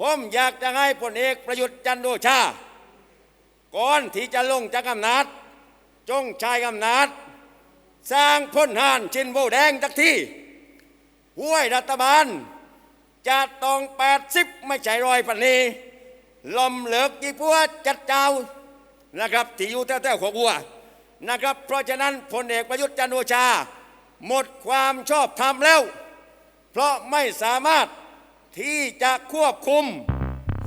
ผมอยากจะให้พลเอกประยุทธ์จันโอชา ก่อนที่จะลงจากอำนาจ จงใช้อำนาจ สร้างพ้นหานชินโบแดงจักที่ห้วยรัฐบาลจะต้องแปดสิบไม่ใช่รอยพันนีลมเหลือกยี่ปัวจัดเจ้านะครับที่อยู่แถวๆของบัวนะครับ เพราะฉะนั้นพลเอกประยุทธ์จันโอชา หมดความชอบธรรมแล้ว เพราะไม่สามารถ ที่จะควบคุม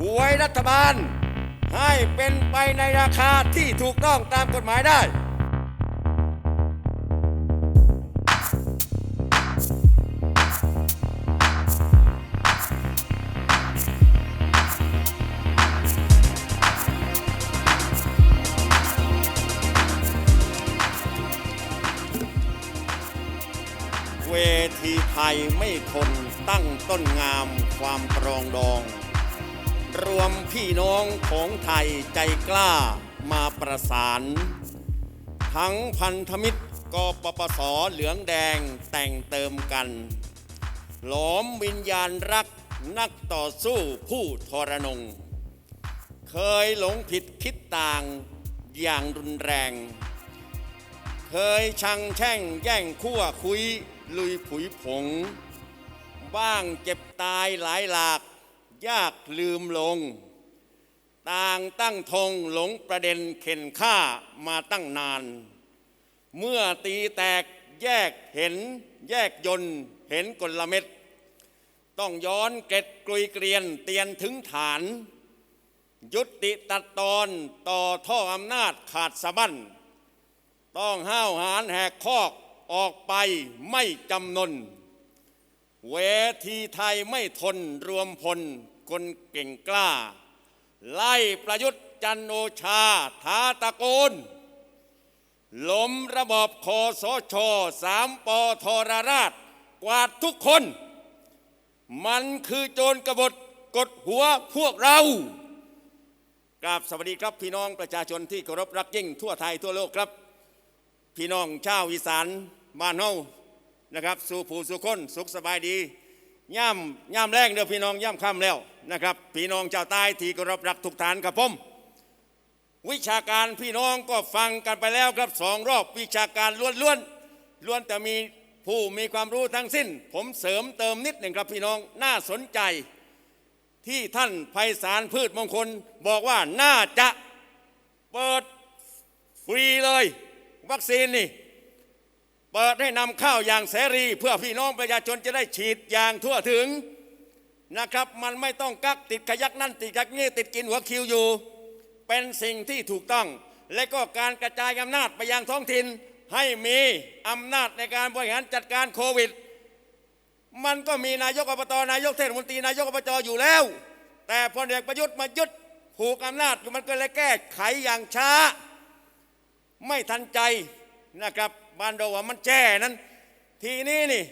หวยรัฐบาล ให้เป็นไปในราคาที่ถูกต้องตามกฎหมายได้ เวทีไทยไม่ทนตั้งต้นงาม ความปรองดอง รวมพี่น้องของไทยใจกล้ามาประสาน ทั้งพันธมิตรกปปสเหลืองแดงแต่งเติมกัน หลอมวิญญาณรักนักต่อสู้ผู้ทรนง เคยหลงผิดคิดต่างอย่างรุนแรง เคยชังแช่งแย่งขั้วคุยลุยผุยผง บ้างเจ็บตายหลายหลาก ยากลืมลง ต่างตั้งธงหลงประเด็นเข็นฆ่ามาตั้งนาน เมื่อตีแตกแยกเห็นแยกยนเห็นกลเม็ด ต้องย้อนเกร็ดกลุยเกลียนเตียนถึงฐาน ยุติตัดตอนต่อท่ออำนาจขาดสะบั้นต้องห้าวหาญแหกคอกออกไปไม่จำนน เวทีไทยไม่ทนรวมพลคนเก่งกล้า ไล่ประยุทธ์จันโอชาท้าตะโกนล้มระบอบคอสชสามปอทรราช กวาดทุกคน มันคือโจรกบฏกดหัวพวกเรากราบสวัสดีครับพี่น้องประชาชนที่เคารพรักยิ่งทั่วไทยทั่วโลกครับ พี่น้องชาวอีสานบ้านเฮา นะครับสู่ผู้สู่คนสุขสบายดีย่ำย่ำแรงเด้อพี่น้องย่ำค่ำแล้วนะครับพี่น้องชาวใต้ที่เคารพรักทุกฐานครับผมวิชาการพี่น้องก็ฟังกันไปแล้วครับสองรอบวิชาการล้วนล้วนๆล้วนแต่มีผู้มีความรู้ทั้งสิ้น ผมเสริมเติมนิดหนึ่งครับพี่น้องน่าสนใจที่ท่านไพศาลพืชมงคล บอกว่าน่าจะเปิดฟรีเลย วัคซีนนี่ เปิดให้นำข้าวอย่างเสรีเพื่อพี่น้องประชาชนจะได้ฉีดอย่างทั่วถึงนะครับ มันไม่ต้องกักติดขยักนั่นติดขยักนี่ติดกินหัวคิวอยู่ เป็นสิ่งที่ถูกต้อง และก็การกระจายอำนาจไปยังท้องถิ่นให้มีอำนาจในการบริหารจัดการโควิด มันก็มีนายกอบตนายกเทศมนตรีนายกอบจอยู่แล้ว แต่พลเอกประยุทธ์มายึดผูกอำนาจมันก็เลยแก้ไขอย่างช้า ไม่ทันใจนะครับ บ้านเราว่ามันแจ้นั้น ทีนี้นี่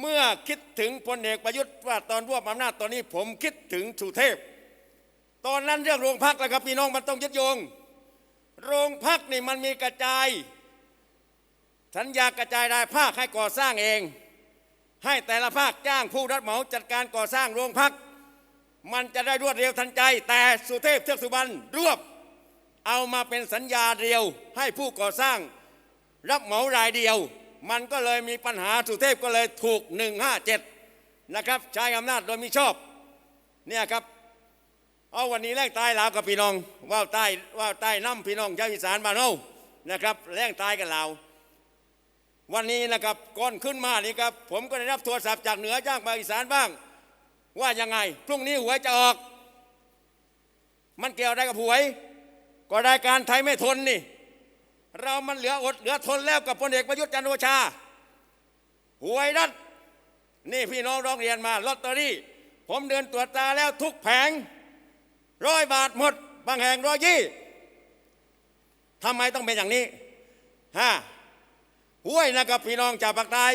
เมื่อคิดถึงพลเอกประยุทธ์ว่าตอนรวบอำนาจตอนนี้ผมคิดถึงสุเทพ ตอนนั้นเรื่องโรงพักแล้วครับพี่น้องมันต้องยึดโยง โรงพักนี่มันมีกระจาย สัญญากระจายรายภาคให้ก่อสร้างเอง ให้แต่ละภาคจ้างผู้รับเหมาจัดการก่อสร้างโรงพัก มันจะได้รวดเร็วทันใจ แต่สุเทพเทือกสุบรรณรวบ เอามาเป็นสัญญาเดียวให้ผู้ก่อสร้าง รับเหมารายเดียว มันก็เลยมีปัญหาสุเทพก็เลยถูก 157 นะครับ ใช้อำนาจโดยมิชอบเนี่ยครับเอาวันนี้แรงตายลาวกับพี่น้องว่าวใต้ว่าวใต้น้ำพี่น้องชาวอีสานบ้านเฮานะครับแรงตายกันลาววันนี้นะครับก่อนขึ้นมานี่ครับผมก็ได้รับโทรศัพท์จากเหนือจ้างมาอีสานบ้าง ว่ายังไง พรุ่งนี้หวยจะออก มันเกี่ยวอะไรกับหวย ก็รายการไทยไม่ทนนี่ เรามันเหลืออดเหลือทนแล้วกับพลเอกประยุทธ์จันโอชาหวยรัฐนี่พี่น้องร้องเรียนมาลอตเตอรี่ ผมเดินตรวจตาแล้วทุกแผงร้อยบาทหมด บางแห่งร้อยยี่ทำไมต้องเป็นอย่างนี้ฮะหวยนะครับพี่น้องจากปากใต้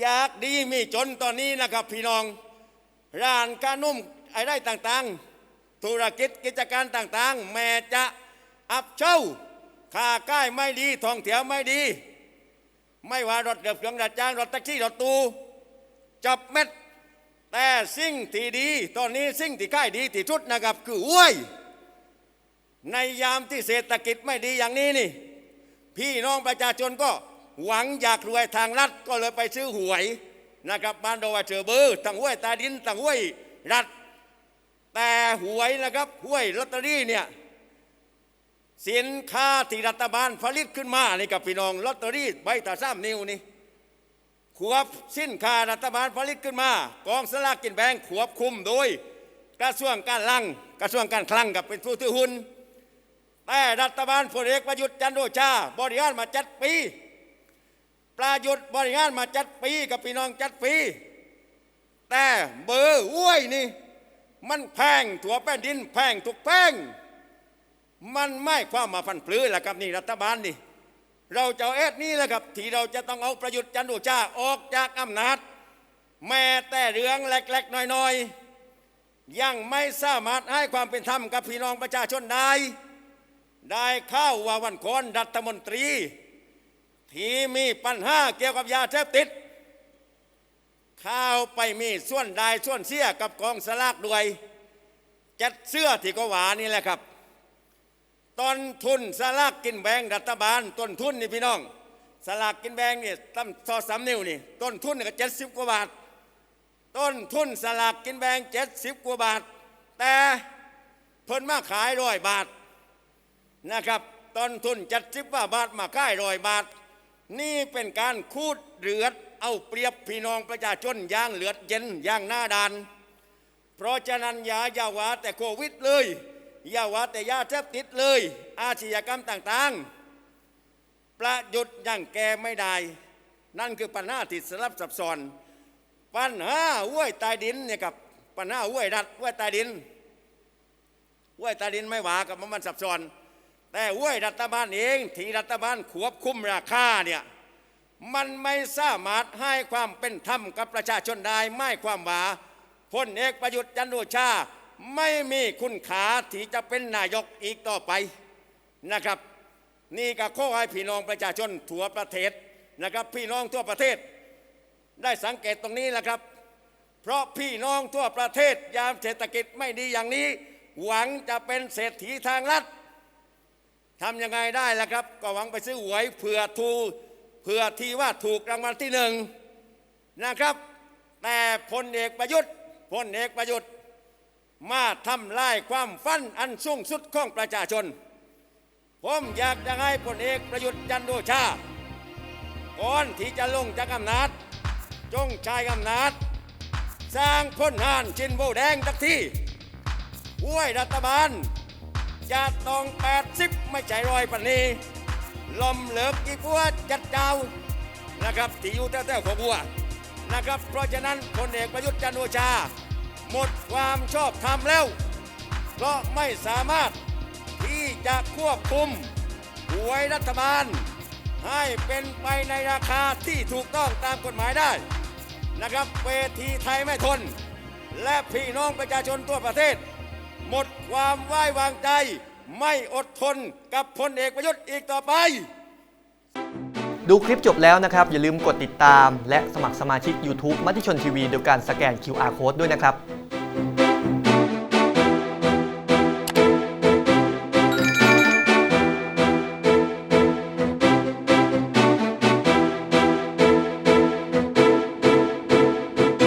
อยากดีมีจนตอนนี้นะครับพี่น้อง ร้านกานุ่มไอ้ได้ต่างๆ ธุรกิจกิจการต่างๆ แม่จะอับเช่า คาใกล้ไม่ดีท่องเที่ยวไม่ดี ไม่ว่ารถเดือบเครื่องดัดจางรถแท็กซี่รถตู้จับเม็ด แต่สิ่งที่ดี ตอนนี้สิ่งที่ใกล้ดีที่สุดนะครับคือห้วย ในยามที่เศรษฐกิจไม่ดีอย่างนี้นี่ พี่น้องประชาชนก็หวังอยากรวยทางรัฐก็เลยไปซื้อหวยนะครับบ้านโดว่าเจอเบอร์ตั้งห้วยตาดินตั้งห้วยรัฐแต่หวยนะครับห้วยลอตเตอรี่เนี่ย สินค้าที่รัฐบาลผลิตขึ้นมานี่กับพี่น้องลอตเตอรี่ใบตาซ้ำนิ้วนี่ขวบสินค้ารัฐบาลผลิตขึ้นมา กองสลากกินแบ่งขวบคุมโดย กระทรวงการลังกระทรวงการคลังกับเป็นผู้ถือหุ้นแต่รัฐบาลพลเอกประยุทธ์จันต์โอชา บริหารมาจัดปีประยุทธ์บริหารมาจัดปีกับพี่น้องจัดปี แต่เบอร์อ้วยนี่ มันแพงถั่วแป้นดินแพงทุกแป้ง มันไม่ความมาพันปลื้อแหละครับนี่รัฐบาลนี่ เราจะเอาเอสนี่แหละครับ ที่เราจะต้องเอาประยุทธ์จันทร์โอชาออกจากอำนาจ แม้แต่เรื่องเล็กๆน้อยๆยังไม่สามารถให้ความเป็นธรรมกับพี่น้องประชาชนได้ได้เข้าวว่าวันก่อนรัฐมนตรี ที่มีปัญหาเกี่ยวกับยาเสพติดข้าวไปมีส่วนได้ส่วนเสียกับกองสลากด้วยจัดเสื้อที่ก็หวานี่แหละครับ ต้นทุนสลากกินแบ่งรัฐบาล ต้นทุนนี่พี่น้อง สลากกินแบ่งนี่ตั้มซอสามนิ้วนี่ ต้นทุนนี่ก็เจ็ดสิบกว่าบาท ต้นทุนสลากกินแบ่งเจ็ดสิบกว่าบาท แต่เพิ่นมาขายร้อยบาทนะครับ ต้นทุนเจัดสิบกว่าบาทมาค่ายร้อยบาท นี่เป็นการคูดเลือดเอาเปรียบพี่น้องประชาชนอย่างเหลือดเย็นอย่างหน้าดาน เพราะฉะนั้นอย่าอย่าว่าแต่โควิดเลย อย่าว่าแต่ยาเสพติดเลย อาชญากรรมต่างๆ ประยุทธ์ย่างแกไม่ได้ นั่นคือปัญหาที่สลับซับซ้อน ปัญหาห้วยใต้ดินเนี่ยกับปัญหาห้วยรัดห้วยใต้ดินห้วยใต้ดินไม่หวากับมันซับซ้อน แต่ห้วยรัฐบาลเองที่รัฐบาลควบคุมราคาเนี่ยมันไม่สามารถให้ความเป็นธรรมกับประชาชนได้ไม่ความหวาพลเอกประยุทธ์จันทร์โอชา ไม่มีคุณขาที่จะเป็นนายกอีกต่อไปนะครับ นี่ก็ข้อให้พี่น้องประชาชนทั่วประเทศนะครับ พี่น้องทั่วประเทศ ได้สังเกตตรงนี้แหละครับ เพราะพี่น้องทั่วประเทศยามเศรษฐกิจไม่ดีอย่างนี้ หวังจะเป็นเศรษฐีทางลัดทำยังไงได้ล่ะครับ ก็หวังไปซื้อหวยเผื่อทูเผื่อที่ว่าถูกรางวัลที่หนึ่งนะครับ แต่พลเอกประยุทธ์พลเอกประยุทธ์ มาทำลายความฝันอันสูงสุดของประชาชน ผมอยากจะให้พลเอกประยุทธ์จันโอชา ก่อนที่จะลงจากอำนาจ จงใช้อำนาจ สร้างพ้นหานชินโบแดงสักที่ห้วยรัฐบาลจะต้องแปดสิบไม่ใช่รอยปันนี้ลมเหลือกกี่กัวจัดเจ้านะครับที่อยู่แถวๆของบัวนะครับ เพราะฉะนั้นพลเอกประยุทธ์จันโอชา หมดความชอบธรรมแล้ว เพราะไม่สามารถที่จะควบคุมหวยรัฐบาล ให้เป็นไปในราคาที่ถูกต้องตามกฎหมายได้นะครับเวทีไทยไม่ทน และพี่น้องประชาชนทั่วประเทศ หมดความไว้วางใจไม่อดทนกับพลเอกประยุทธ์อีกต่อไป ดูคลิปจบแล้วนะครับ อย่าลืมกดติดตาม และสมัครสมาชิก YouTube มติชนทีวีโดยการสแกน QR Code ด้วยนะครับ